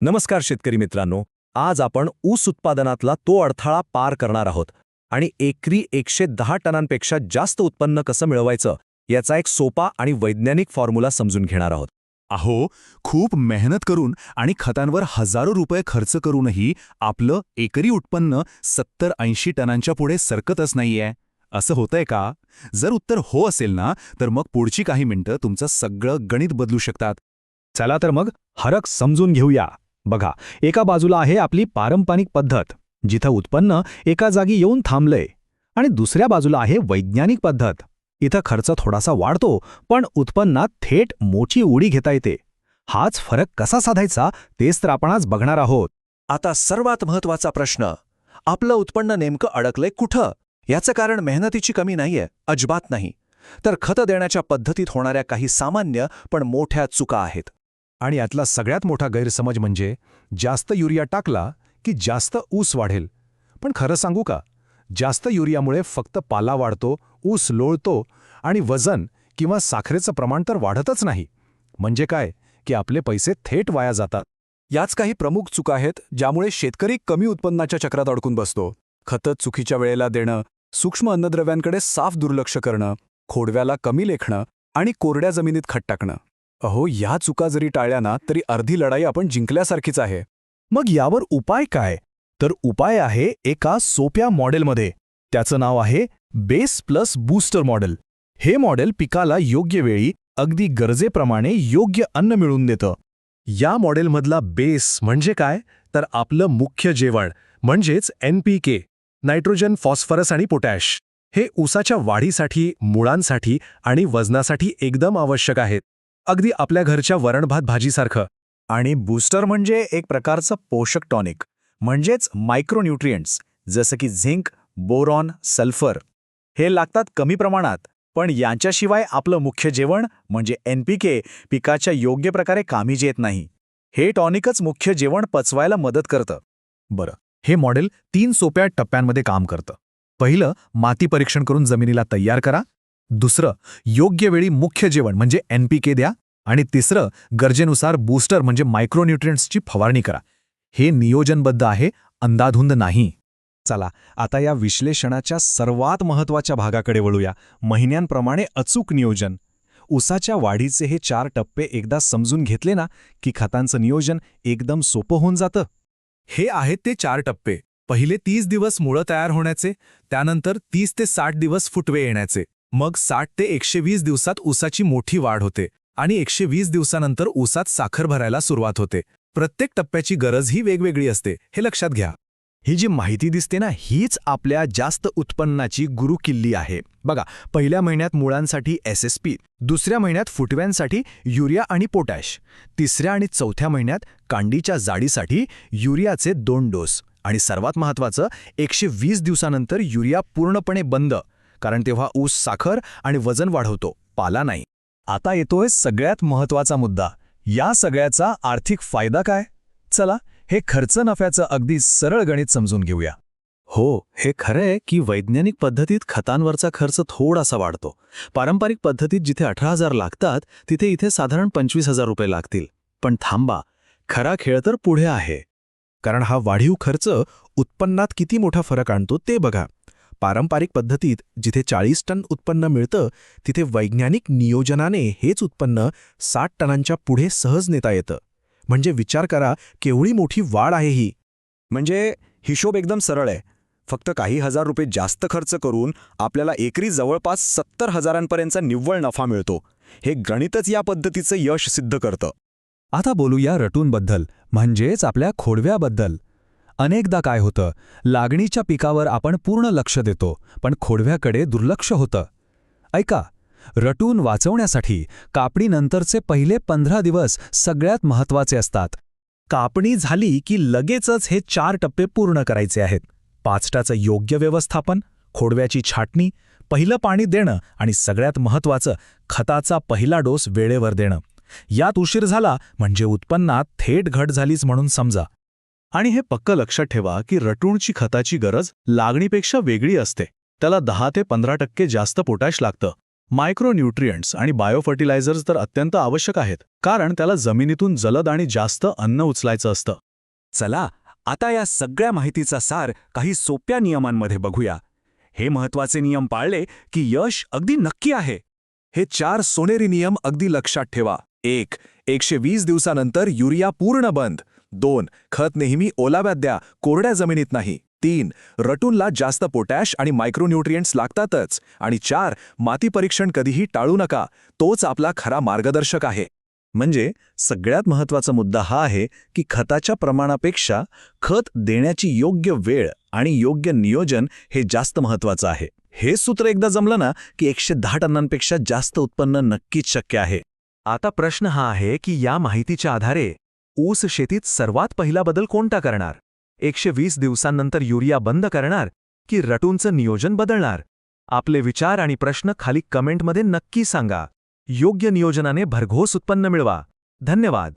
नमस्कार शेतकरी मित्रांनो आज आपण ऊस उत्पादनातला तो अडथळा पार करणार आहोत आणि एकरी एकशे दहा टनांपेक्षा जास्त उत्पन्न कसं मिळवायचं याचा एक सोपा आणि वैज्ञानिक फॉर्म्युला समजून घेणार आहोत. अहो खूप मेहनत करून आणि खतांवर हजारो रुपये खर्च करूनही आपलं एकरी उत्पन्न सत्तर ऐंशी टनांच्या पुढे सरकतच नाहीये. असं होतंय का? जर उत्तर हो असेल ना तर मग पुढची काही मिनिटं तुमचं सगळं गणित बदलू शकतात. चला तर मग हरक समजून घेऊया. बघा एका बाजूला आहे आपली पारंपरिक पद्धत जिथं उत्पन्न एका जागी येऊन थांबलंय आणि दुसऱ्या बाजूला आहे वैज्ञानिक पद्धत. इथं खर्च थोडासा वाढतो पण उत्पन्नात थेट मोठी उडी घेता येते. हाच फरक कसा साधायचा तेच तर आपण आज बघणार आहोत. आता सर्वात महत्त्वाचा प्रश्न आपलं उत्पन्न नेमकं अडकलंय कुठं? याचं कारण मेहनतीची कमी नाहीये अजिबात नाही. तर खतं देण्याच्या पद्धतीत होणाऱ्या काही सामान्य पण मोठ्या चुका आहेत. आणि यातला सगळ्यात मोठा गैरसमज म्हणजे जास्त युरिया टाकला की जास्त ऊस वाढेल. पण खरं सांगू का? जास्त युरियामुळे फक्त पाला वाढतो ऊस लोळतो आणि वजन किंवा साखरेचं प्रमाण तर वाढतच नाही. म्हणजे काय? की आपले पैसे थेट वाया जातात. याच काही प्रमुख चुका आहेत ज्यामुळे शेतकरी कमी उत्पन्नाच्या चक्रात अडकून बसतो. खतं चुकीच्या वेळेला देणं सूक्ष्म अन्नद्रव्यांकडे साफ दुर्लक्ष करणं खोडव्याला कमी लेखणं आणि कोरड्या जमिनीत खत टाकणं. अहो या चुका जरी टाळल्या ना तरी अर्धी लढाई आपण जिंकल्यासारखीच आहे. मग यावर उपाय काय? तर उपाय आहे एका सोप्या मॉडेलमध्ये. त्याचं नाव आहे बेस प्लस बूस्टर मॉडेल. हे मॉडेल पिकाला योग्य वेळी अगदी गरजेप्रमाणे योग्य अन्न मिळवून देतं. या मॉडेलमधला बेस म्हणजे काय? तर आपलं मुख्य जेवण म्हणजेच N P K nitrogen phosphorus आणि पोटॅश. हे ऊसाच्या वाढीसाठी मुळांसाठी आणि वजनासाठी एकदम आवश्यक आहेत. अगदी आपल्या घरच्या वरणभात भाजीसारखं. आणि बूस्टर म्हणजे एक प्रकारचं पोषक टॉनिक. म्हणजेच मायक्रोन्यूट्रियंट्स जसं की झिंक बोरॉन सल्फर. हे लागतात कमी प्रमाणात पण यांच्याशिवाय आपलं मुख्य जेवण म्हणजे एनपीके पिकाच्या योग्य प्रकारे कामी येत नाही. हे टॉनिकच मुख्य जेवण पचवायला मदत करतं. बरं हे मॉडेल तीन सोप्या टप्प्यांमध्ये काम करतं. पहिलं माती परीक्षण करून जमिनीला तयार करा. दुसरं योग्य वेळी मुख्य जेवण म्हणजे एनपीके द्या आणि तिसरं गरजेनुसार बूस्टर म्हणजे मायक्रोन्युट्रियंट्सची फवारणी करा. हे नियोजनबद्ध आहे अंदाधुंद नाही. चला आता या विश्लेषणाच्या सर्वात महत्त्वाच्या भागाकडे वळूया. महिन्यांप्रमाणे अचूक नियोजन. ऊसाच्या वाढीचे हे चार टप्पे एकदा समजून घेतले ना की खतांचं नियोजन एकदम सोपं होऊन जातं. हे आहेत ते चार टप्पे. पहिले तीस दिवस मुळं तयार होण्याचे त्यानंतर तीस ते साठ दिवस फुटवे येण्याचे. मग साठ ते एकशे वीस दिवसात ऊसाची मोठी वाढ होते आणि एकशे वीस दिवसानंतर ऊसात साखर भरायला सुरुवात होते. प्रत्येक टप्प्याची गरज ही वेगवेगळी असते हे लक्षात घ्या. ही जी माहिती दिसते ना हीच आपल्या जास्त उत्पन्नाची गुरुकिल्ली आहे. बघा पहिल्या महिन्यात मुळांसाठी एस एस पी दुसऱ्या महिन्यात फुटव्यांसाठी युरिया आणि पोटॅश तिसऱ्या आणि चौथ्या महिन्यात कांडीच्या जाडीसाठी युरियाचे दोन डोस आणि सर्वात महत्त्वाचं एकशे वीस दिवसानंतर युरिया पूर्णपणे बंद कारण तेव्हा ऊस साखर आणि वजन वाढवतो पाला नाही. आता येतोय सगळ्यात महत्त्वाचा मुद्दा. या सगळ्याचा आर्थिक फायदा काय? चला हे खर्च नफ्याचं अगदी सरळ गणित समजून घेऊया. हो हे खरंय की वैज्ञानिक पद्धतीत खतांवरचा खर्च थोडासा वाढतो. पारंपरिक पद्धतीत जिथे अठरा हजार लागतात तिथे इथे साधारण पंचवीस हजार रुपये लागतील. पण थांबा खरा खेळ तर पुढे आहे. कारण हा वाढीव खर्च उत्पन्नात किती मोठा फरक आणतो ते बघा. पारंपरिक पद्धतीत जिथे चाळीस टन उत्पन्न मिळतं तिथे वैज्ञानिक नियोजनाने हेच उत्पन्न साठ टनांच्या पुढे सहज नेता येतं. म्हणजे विचार करा केवढी मोठी वाढ आहे ही. म्हणजे हिशोब एकदम सरळ आहे. फक्त काही हजार रुपये जास्त खर्च करून आपल्याला एकरी जवळपास सत्तर हजारांपर्यंतचा निव्वळ नफा मिळतो. हे गणितच या पद्धतीचं यश सिद्ध करतं. आता बोलूया रटूंबद्दल म्हणजेच आपल्या खोडव्याबद्दल. अनेकदा काय होतं लागणीच्या पिकावर आपण पूर्ण लक्ष देतो पण खोडव्याकडे दुर्लक्ष होतं. ऐका रटून वाचवण्यासाठी कापणीनंतरचे पहिले पंधरा दिवस सगळ्यात महत्त्वाचे असतात. कापणी झाली की लगेचच हे चार टप्पे पूर्ण करायचे आहेत. पाचटाचं योग्य व्यवस्थापन खोडव्याची छाटणी पहिलं पाणी देणं आणि सगळ्यात महत्त्वाचं खताचा पहिला डोस वेळेवर देणं. यात उशीर झाला म्हणजे उत्पन्नात थेट घट झालीच म्हणून समजा. आणि हे पक्क लक्षात ठेवा की रटूणची खताची गरज लागणीपेक्षा वेगळी असते. त्याला दहा ते पंधरा टक्के जास्त पोटॅश लागतं. मायक्रोन्यूट्रियंट्स आणि बायोफर्टिलायझर्स तर अत्यंत आवश्यक आहेत कारण त्याला जमिनीतून जलद आणि जास्त अन्न उचलायचं असतं. चला आता या सगळ्या माहितीचा सार काही सोप्या नियमांमध्ये बघूया. हे महत्त्वाचे नियम पाळले की यश अगदी नक्की आहे. हे चार सोनेरी नियम अगदी लक्षात ठेवा. एक एकशे वीस दिवसानंतर युरिया पूर्ण बंद. दोन खत नेहमी ओलाव्यात द्या कोरड्या जमिनीत नाही. तीन रटूनला जास्त पोटॅश आणि मायक्रोन्यूट्रियंट्स लागतातच. आणि चार माती परीक्षण कधीही टाळू नका. तोच आपला खरा मार्गदर्शक आहे. म्हणजे सगळ्यात महत्त्वाचा मुद्दा हा आहे की खताच्या प्रमाणापेक्षा खत देण्याची योग्य वेळ आणि योग्य नियोजन हे जास्त महत्वाचं आहे. हे सूत्र एकदा जमलं ना की एकशे दहा टनांपेक्षा जास्त उत्पन्न नक्कीच शक्य आहे. आता प्रश्न हा आहे की या माहितीच्या आधारे ऊस शेतीत सर्वात पहिला बदल कोणता करणार? एकशे वीस दिवसांनंतर युरिया बंद करणार की रटूंचं नियोजन बदलणार? आपले विचार आणि प्रश्न खाली कमेंटमध्ये नक्की सांगा. योग्य नियोजनाने भरघोस उत्पन्न मिळवा. धन्यवाद.